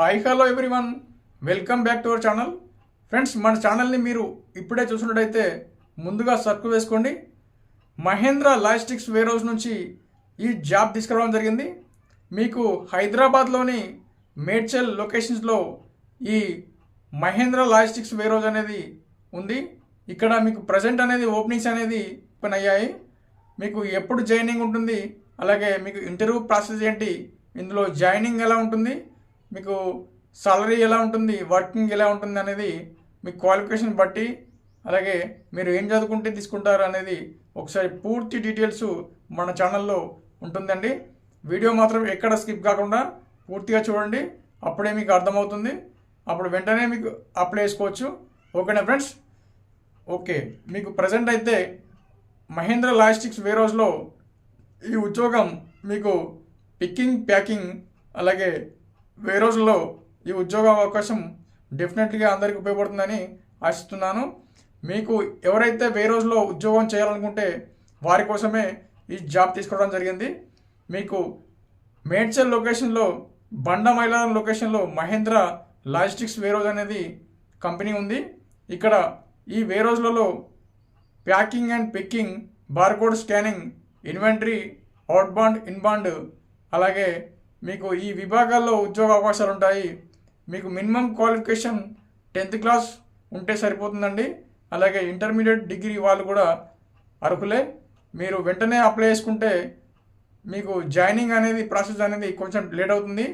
Hi hello everyone welcome back to our channel friends మన ఛానల్ని మీరు ఇప్పుడే చూసినట్టయితే ముందుగా సర్కు వేసుకోండి. మహేంద్ర లాజిస్టిక్స్ వేర్ హౌస్ నుంచి ఈ జాబ్ తీసుకురావడం జరిగింది. మీకు హైదరాబాద్లోని మేడ్చల్ లొకేషన్స్లో ఈ మహేంద్ర లాజిస్టిక్స్ వేర్ హౌస్ అనేది ఉంది. ఇక్కడ మీకు ప్రజెంట్ అనేది ఓపెనింగ్స్ అనేది ఓపెన్ అయ్యాయి. మీకు ఎప్పుడు జాయినింగ్ ఉంటుంది అలాగే మీకు ఇంటర్వ్యూ ప్రాసెస్ ఏంటి ఇందులో జాయినింగ్ ఎలా ఉంటుంది మీకు సాలరీ ఎలా ఉంటుంది వర్కింగ్ ఎలా ఉంటుంది అనేది మీ క్వాలిఫికేషన్ బట్టి అలాగే మీరు ఏం చదువుకుంటే తీసుకుంటారు అనేది ఒకసారి పూర్తి డీటెయిల్స్ మన ఛానల్లో ఉంటుందండి. వీడియో మాత్రం ఎక్కడ స్కిప్ కాకుండా పూర్తిగా చూడండి అప్పుడే మీకు అర్థమవుతుంది. అప్పుడు వెంటనే మీకు అప్లై చేసుకోవచ్చు. ఓకేనా ఫ్రెండ్స్ ఓకే మీకు ప్రజెంట్ అయితే మహేంద్ర లాజిస్టిక్స్ వేరోస్లో ఈ ఉద్యోగం మీకు పిక్కింగ్ ప్యాకింగ్ అలాగే వే రోజుల్లో ఈ ఉద్యోగ అవకాశం డెఫినెట్గా అందరికీ ఉపయోగపడుతుందని ఆశిస్తున్నాను. మీకు ఎవరైతే వేర్ రోజుల్లో ఉద్యోగం చేయాలనుకుంటే వారి కోసమే ఈ జాబ్ తీసుకోవడం జరిగింది. మీకు మేడ్చల్ లొకేషన్లో బండ మైలారం లొకేషన్లో మహేంద్ర లాజిస్టిక్స్ వేరోజ్ అనేది కంపెనీ ఉంది. ఇక్కడ ఈ wear packing and picking barcode scanning inventory outbound inbound అలాగే మీకు ఈ విభాగాల్లో ఉద్యోగ అవకాశాలు ఉంటాయి. మీకు మినిమం క్వాలిఫికేషన్ టెన్త్ క్లాస్ ఉంటే సరిపోతుందండి. అలాగే ఇంటర్మీడియట్ డిగ్రీ వాళ్ళు కూడా అర్హులే. మీరు వెంటనే అప్లై చేసుకుంటే మీకు జాయినింగ్ అనేది ప్రాసెస్ అనేది కొంచెం లేట్ అవుతుంది.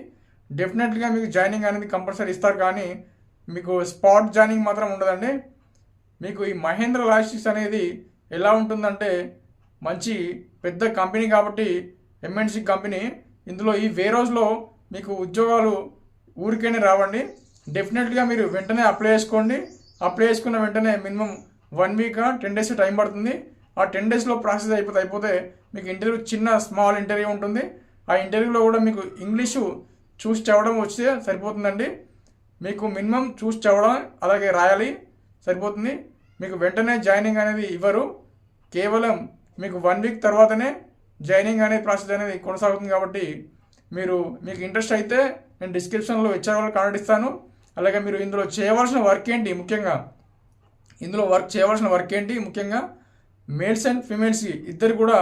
డెఫినెట్గా మీకు జాయినింగ్ అనేది కంపల్సరీ ఇస్తారు కానీ మీకు స్పాట్ జాయినింగ్ మాత్రం ఉండదండి. మీకు ఈ మహేంద్ర లాజిస్టిక్స్ అనేది ఎలా ఉంటుందంటే మంచి పెద్ద కంపెనీ కాబట్టి ఎంఎన్సి కంపెనీ ఇందులో ఈ వే రోజులో మీకు ఉద్యోగాలు ఊరికైనా రావండి. డెఫినెట్గా మీరు వెంటనే అప్లై చేసుకోండి. అప్లై చేసుకున్న వెంటనే minimum one week ten days time పడుతుంది. ఆ టెన్ డేస్లో ప్రాసెస్ అయిపోతే అయిపోతే మీకు ఇంటర్వ్యూ చిన్న స్మాల్ ఇంటర్వ్యూ ఉంటుంది. ఆ ఇంటర్వ్యూలో కూడా మీకు ఇంగ్లీషు చూసి చదవడం వస్తే సరిపోతుందండి. మీకు మినిమం చూసి చదవడం అలాగే రాయాలి సరిపోతుంది. మీకు వెంటనే జాయినింగ్ అనేది ఇవ్వరు. కేవలం మీకు వన్ వీక్ తర్వాతనే జాయినింగ్ అనే ప్రాసెస్ అనేది కొనసాగుతుంది కాబట్టి మీరు మీకు ఇంట్రెస్ట్ అయితే నేను డిస్క్రిప్షన్లో హెచ్ఆర్ వాళ్ళు కాంటాక్ట్ ఇస్తాను. అలాగే మీరు ఇందులో చేయవలసిన వర్క్ ఏంటి ముఖ్యంగా? ఇందులో వర్క్ చేయవలసిన వర్క్ ఏంటి ముఖ్యంగా? మేల్స్ అండ్ ఫీమేల్స్కి ఇద్దరు కూడా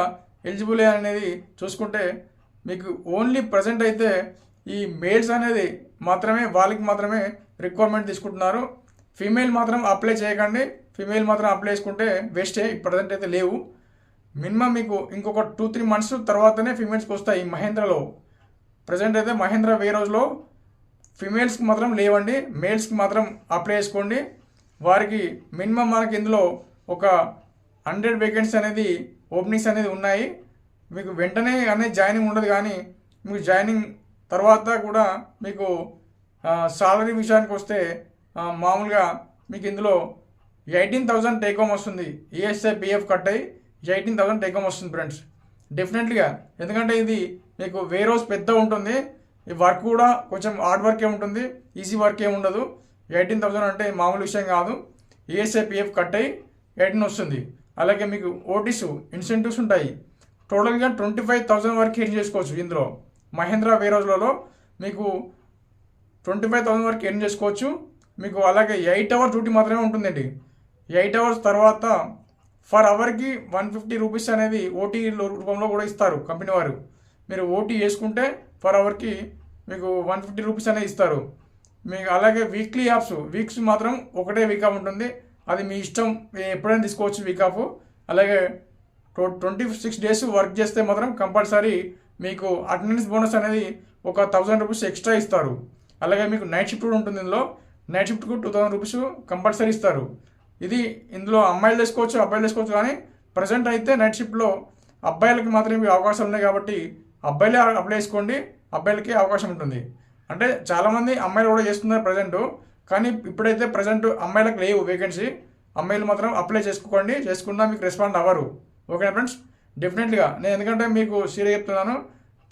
ఎలిజిబుల్ అనేది చూసుకుంటే మీకు ఓన్లీ ప్రజెంట్ అయితే ఈ మేల్స్ అనేది మాత్రమే వాళ్ళకి మాత్రమే రిక్వైర్మెంట్ తీసుకుంటున్నారు. ఫీమేల్ మాత్రం అప్లై చేయకండి. ఫీమేల్ మాత్రం అప్లై చేసుకుంటే వేస్టే ప్రజెంట్ అయితే లేవు. మినిమం మీకు ఇంకొక టూ త్రీ మంత్స్ తర్వాతనే ఫీమేల్స్కి వస్తాయి మహేంద్రలో. ప్రజెంట్ అయితే మహేంద్ర వే రోజులో ఫిమేల్స్కి మాత్రం లేవండి మేల్స్కి మాత్రం అప్లై చేసుకోండి. వారికి మినిమం మనకి ఇందులో ఒక హండ్రెడ్ వేకెన్సీ అనేది ఓపెనింగ్స్ అనేది ఉన్నాయి. మీకు వెంటనే అనేది జాయినింగ్ ఉండదు కానీ మీకు జాయినింగ్ తర్వాత కూడా మీకు సాలరీ విషయానికి వస్తే మామూలుగా మీకు ఇందులో ఎయిటీన్ థౌసండ్ టేక్ హోమ్ వస్తుంది. ఈఎస్ఐ పిఎఫ్ కట్ అయ్యి ఎయిటీన్ థౌసండ్ టేకమ్ వస్తుంది ఫ్రెండ్స్ డెఫినెట్లీగా ఎందుకంటే ఇది మీకు వే రోజు పెద్ద ఉంటుంది. ఈ వర్క్ కూడా కొంచెం హార్డ్ వర్కే ఉంటుంది. ఈజీ వర్క్ ఏమి ఉండదు. ఎయిటీన్ థౌసండ్ అంటే మామూలు విషయం కాదు. ఈఎస్ఐపిఎఫ్ కట్ అయ్యి ఎయిటీన్ వస్తుంది. అలాగే మీకు ఓటీస్ ఇన్సెంటివ్స్ ఉంటాయి. టోటల్గా ట్వంటీ ఫైవ్ థౌసండ్ వరకు ఎర్న్ చేసుకోవచ్చు ఇందులో. మహేంద్ర వే రోజులలో మీకు ట్వంటీ ఫైవ్ థౌసండ్ వరకు ఎర్న్ చేసుకోవచ్చు. మీకు అలాగే ఎయిట్ అవర్స్ డ్యూటీ మాత్రమే ఉంటుందండి. ఎయిట్ అవర్స్ తర్వాత ఫర్ అవర్కి వన్ ఫిఫ్టీ రూపీస్ అనేది ఓటీ రూపంలో కూడా ఇస్తారు కంపెనీ వారు. మీరు ఓటీ వేసుకుంటే ఫర్ అవర్కి మీకు వన్ ఫిఫ్టీ రూపీస్ అనేది ఇస్తారు. మీకు అలాగే వీక్లీ యాప్స్ వీక్స్ మాత్రం ఒకటే వీక్ ఆఫ్ ఉంటుంది. అది మీ ఇష్టం ఎప్పుడైనా తీసుకోవచ్చు వీక్ ఆఫ్. అలాగే ట్వంటీ సిక్స్ డేస్ వర్క్ చేస్తే మాత్రం కంపల్సరీ మీకు అటెండెన్స్ బోనస్ అనేది ఒక థౌజండ్ రూపీస్ ఎక్స్ట్రా ఇస్తారు. అలాగే మీకు నైట్ షిఫ్ట్ కూడా ఉంటుంది ఇందులో. నైట్ షిఫ్ట్కు టూ థౌసండ్ రూపీస్ కంపల్సరీ ఇస్తారు. ఇది ఇందులో అమ్మాయిలు తీసుకోవచ్చు అబ్బాయిలు తీసుకోవచ్చు కానీ ప్రజెంట్ అయితే నైట్ షిఫ్ట్లో అబ్బాయిలకి మాత్రమే అవకాశాలు ఉన్నాయి కాబట్టి అబ్బాయిలే అప్లై చేసుకోండి అబ్బాయిలకి అవకాశం ఉంటుంది. అంటే చాలామంది అమ్మాయిలు కూడా చేస్తున్నారు ప్రజెంట్ కానీ ఇప్పుడైతే ప్రజెంట్ అమ్మాయిలకు లేవు వేకెన్సీ అమ్మాయిలు మాత్రం అప్లై చేసుకోండి చేసుకున్నా మీకు రెస్పాండ్ అవ్వరు. ఓకేనా ఫ్రెండ్స్ డెఫినెట్గా నేను ఎందుకంటే మీకు సీరియస్ చెప్తున్నాను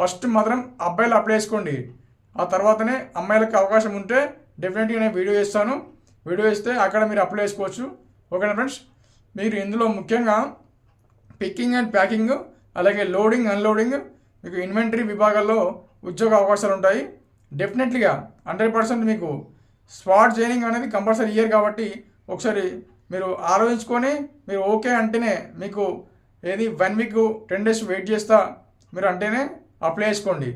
ఫస్ట్ మాత్రం అబ్బాయిలు అప్లై చేసుకోండి. ఆ తర్వాతనే అమ్మాయిలకు అవకాశం ఉంటే డెఫినెట్గా నేను వీడియో చేస్తాను. వీడియో ఇస్తే అక్కడ మీరు అప్లై చేసుకోవచ్చు. ఓకేనా ఫ్రెండ్స్? మీరు ఇందులో ముఖ్యంగా పిక్కింగ్ అండ్ ప్యాకింగ్ అలాగే లోడింగ్ అన్లోడింగ్ మీకు ఇన్వెంటరీ విభాగాల్లో ఉద్యోగ అవకాశాలు ఉంటాయి. డెఫినెట్లీగా హండ్రెడ్ పర్సెంట్ మీకు స్పాట్ జాయినింగ్ అనేది కంపల్సరీ ఇయర్ కాబట్టి ఒకసారి మీరు ఆలోచించుకొని మీరు ఓకే అంటేనే మీకు ఏది one week ten days wait చేస్తా మీరు అంటేనే అప్లై చేసుకోండి.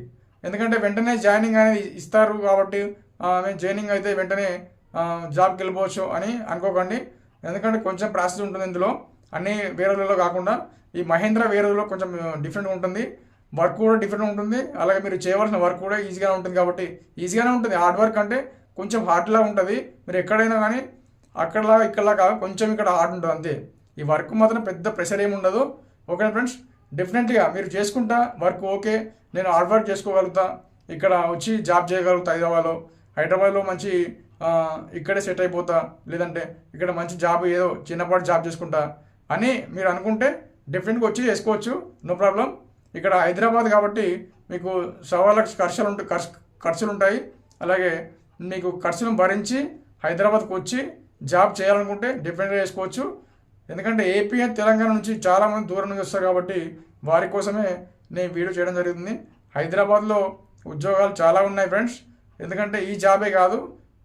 ఎందుకంటే వెంటనే జాయినింగ్ అనేది ఇస్తారు కాబట్టి మేము జాయినింగ్ అయితే వెంటనే జాబ్కి వెళ్ళిపోవచ్చు అని అనుకోకండి. ఎందుకంటే కొంచెం ప్రాసెస్ ఉంటుంది ఇందులో. అన్ని వేరేలో కాకుండా ఈ మహేంద్ర వేరేలో కొంచెం డిఫరెంట్ ఉంటుంది. వర్క్ కూడా డిఫరెంట్ ఉంటుంది. అలాగే మీరు చేయవలసిన వర్క్ కూడా ఈజీగానే ఉంటుంది కాబట్టి ఈజీగానే ఉంటుంది. హార్డ్ వర్క్ అంటే కొంచెం హార్డ్లా ఉంటుంది. మీరు ఎక్కడైనా కానీ అక్కడలా ఇక్కడలా కాదు కొంచెం ఇక్కడ హార్డ్ ఉంటుంది అంతే. ఈ వర్క్ మాత్రం పెద్ద ప్రెషర్ ఏమి ఉండదు. ఓకే ఫ్రెండ్స్ డెఫినెట్గా మీరు చేసుకుంటా వర్క్ ఓకే నేను హార్డ్ వర్క్ చేసుకోగలుగుతా. ఇక్కడ వచ్చి జాబ్ చేయగలుగుతా హైదరాబాద్లో. హైదరాబాద్లో మంచి ఇక్కడే సెట్ అయిపోతా లేదంటే ఇక్కడ మంచి జాబ్ ఏదో చిన్నపాటి జాబ్ చేసుకుంటా అని మీరు అనుకుంటే డెఫినెట్గా వచ్చి చేసుకోవచ్చు నో ప్రాబ్లం ఇక్కడ హైదరాబాద్ కాబట్టి మీకు సవా లక్ష ఖర్చులు ఉంటాయి ఖర్చులు ఉంటాయి. అలాగే మీకు ఖర్చులను భరించి హైదరాబాద్కు వచ్చి జాబ్ చేయాలనుకుంటే డెఫినెట్గా చేసుకోవచ్చు. ఎందుకంటే ఏపీ తెలంగాణ నుంచి చాలామంది దూరం నుంచి వస్తారు కాబట్టి వారి కోసమే నేను వీడియో చేయడం జరుగుతుంది. హైదరాబాద్లో ఉద్యోగాలు చాలా ఉన్నాయి ఫ్రెండ్స్. ఎందుకంటే ఈ జాబే కాదు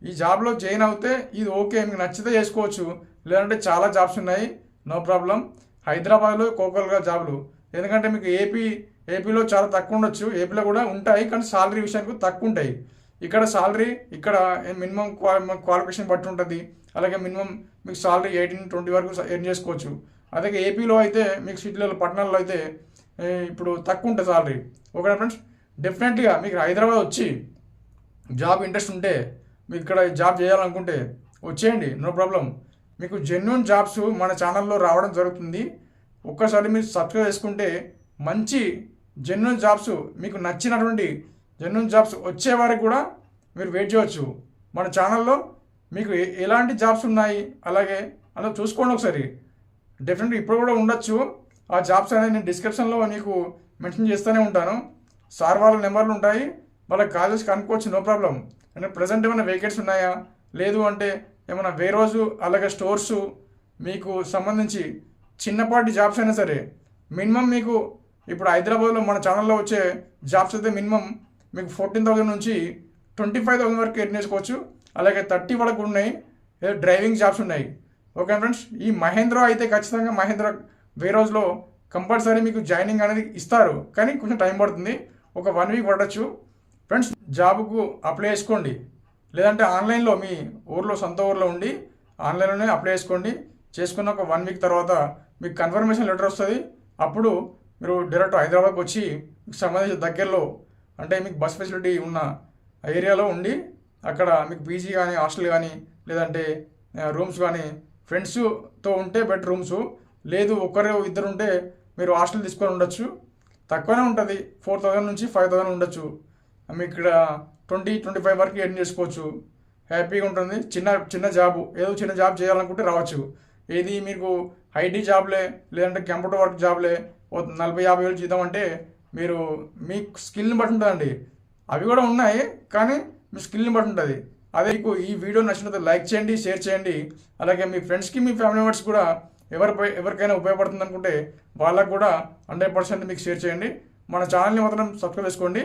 ఈ జాబ్లో జాయిన్ అవుతే ఇది ఓకే మీకు నచ్చితే చేసుకోవచ్చు. లేదంటే చాలా జాబ్స్ ఉన్నాయి. నో ప్రాబ్లం హైదరాబాద్లో కోకల్గా జాబులు ఎందుకంటే మీకు ఏపీ ఏపీలో చాలా తక్కువ ఉండొచ్చు. ఏపీలో కూడా ఉంటాయి కానీ సాలరీ విషయానికి తక్కువ ఉంటాయి. ఇక్కడ సాలరీ ఇక్కడ మినిమం క్వాలిఫికేషన్ బట్టి ఉంటుంది. అలాగే మినిమం మీకు సాలరీ ఎయిటీన్ ట్వంటీ వరకు ఎర్న్ చేసుకోవచ్చు. అదే ఏపీలో అయితే మీకు సిటీలలో పట్టణాల్లో అయితే ఇప్పుడు తక్కువ ఉంటుంది సాలరీ ఓకేనా ఫ్రెండ్స్ డెఫినెట్గా మీకు హైదరాబాద్ వచ్చి జాబ్ ఇంట్రెస్ట్ ఉంటే మీకు ఇక్కడ జాబ్ చేయాలనుకుంటే వచ్చేయండి నో ప్రాబ్లం. మీకు జెన్యున్ జాబ్స్ మన ఛానల్లో రావడం జరుగుతుంది. ఒక్కసారి మీరు సబ్స్క్రైబ్ చేసుకుంటే మంచి జెన్యున్ జాబ్స్ మీకు నచ్చినటువంటి జెన్యున్ జాబ్స్ వచ్చే వరకు కూడా మీరు వెయిట్ చేయవచ్చు మన ఛానల్లో మీకు ఎలాంటి జాబ్స్ ఉన్నాయి? అలాగే అలా చూసుకోండి ఒకసారి. డెఫినెట్గా ఇప్పుడు కూడా ఉండొచ్చు. ఆ జాబ్స్ అనేది నేను డిస్క్రిప్షన్లో మీకు మెన్షన్ చేస్తూనే ఉంటాను. సార్ వాళ్ళ నెంబర్లు ఉంటాయి. వాళ్ళకి కాల్ చేసి కనుక్కోవచ్చు నో ప్రాబ్లం. అంటే ప్రజెంట్ ఏమైనా వేకెట్స్ ఉన్నాయా? లేదు అంటే ఏమైనా వేరోజు అలాగే స్టోర్స్ మీకు సంబంధించి చిన్నపాటి జాబ్స్ అయినా సరే మినిమం మీకు ఇప్పుడు హైదరాబాద్లో మన ఛానల్లో వచ్చే జాబ్స్ అయితే మినిమం మీకు ఫోర్టీన్ థౌసండ్ నుంచి ట్వంటీ ఫైవ్ థౌసండ్ వరకు ఎర్న్ చేసుకోవచ్చు. అలాగే థర్టీ వరకు ఉన్నాయి డ్రైవింగ్ జాబ్స్ ఉన్నాయి. ఓకే ఫ్రెండ్స్ ఈ మహేంద్ర అయితే ఖచ్చితంగా మహేంద్ర వేరోజ్లో కంపల్సరీ మీకు జాయినింగ్ అనేది ఇస్తారు. కానీ కొంచెం టైం పడుతుంది. ఒక వన్ వీక్ పడవచ్చు ఫ్రెండ్స్ జాబ్కు అప్లై చేసుకోండి. లేదంటే ఆన్లైన్లో మీ ఊర్లో సొంత ఊర్లో ఉండి ఆన్లైన్లోనే అప్లై చేసుకోండి. చేసుకున్న ఒక వన్ వీక్ తర్వాత మీకు కన్ఫర్మేషన్ లెటర్ వస్తుంది. అప్పుడు మీరు డైరెక్ట్ హైదరాబాద్కి వచ్చి మీకు సంబంధించిన దగ్గరలో అంటే మీకు బస్ ఫెసిలిటీ ఉన్న ఏరియాలో ఉండి అక్కడ మీకు పీజీ కానీ హాస్టల్ కానీ లేదంటే రూమ్స్ కానీ ఫ్రెండ్స్తో ఉంటే బెటర్ రూమ్స్ లేదు ఒకరు ఇద్దరు ఉంటే మీరు హాస్టల్ తీసుకొని ఉండొచ్చు. తక్కువనే ఉంటుంది. ఫోర్ థౌజండ్ నుంచి ఫైవ్ థౌజండ్ ఉండొచ్చు. మీకు ఇక్కడ ట్వంటీ ట్వంటీ ఫైవ్ వరకు ఎర్న్ చేసుకోవచ్చు. హ్యాపీగా ఉంటుంది. చిన్న చిన్న జాబ్ ఏదో చిన్న జాబ్ చేయాలనుకుంటే రావచ్చు. ఏది మీకు ఐటీ జాబ్లే లేదంటే కంప్యూటర్ వర్క్ జాబ్లే ఓ నలభై యాభై వేలు జీతం అంటే మీరు మీ స్కిల్ని బట్టి ఉంటుందండి. అవి కూడా ఉన్నాయి కానీ మీ స్కిల్ని బట్టి ఉంటుంది. అదే మీకు ఈ వీడియో నచ్చినట్లయితే లైక్ చేయండి షేర్ చేయండి. అలాగే మీ ఫ్రెండ్స్కి మీ ఫ్యామిలీ మెంబర్స్ కూడా ఎవరిపై ఎవరికైనా ఉపయోగపడుతుంది అనుకుంటే వాళ్ళకు కూడా హండ్రెడ్ పర్సెంట్ మీకు షేర్ చేయండి. మన ఛానల్ని మాత్రం సబ్స్క్రైబ్ చేసుకోండి.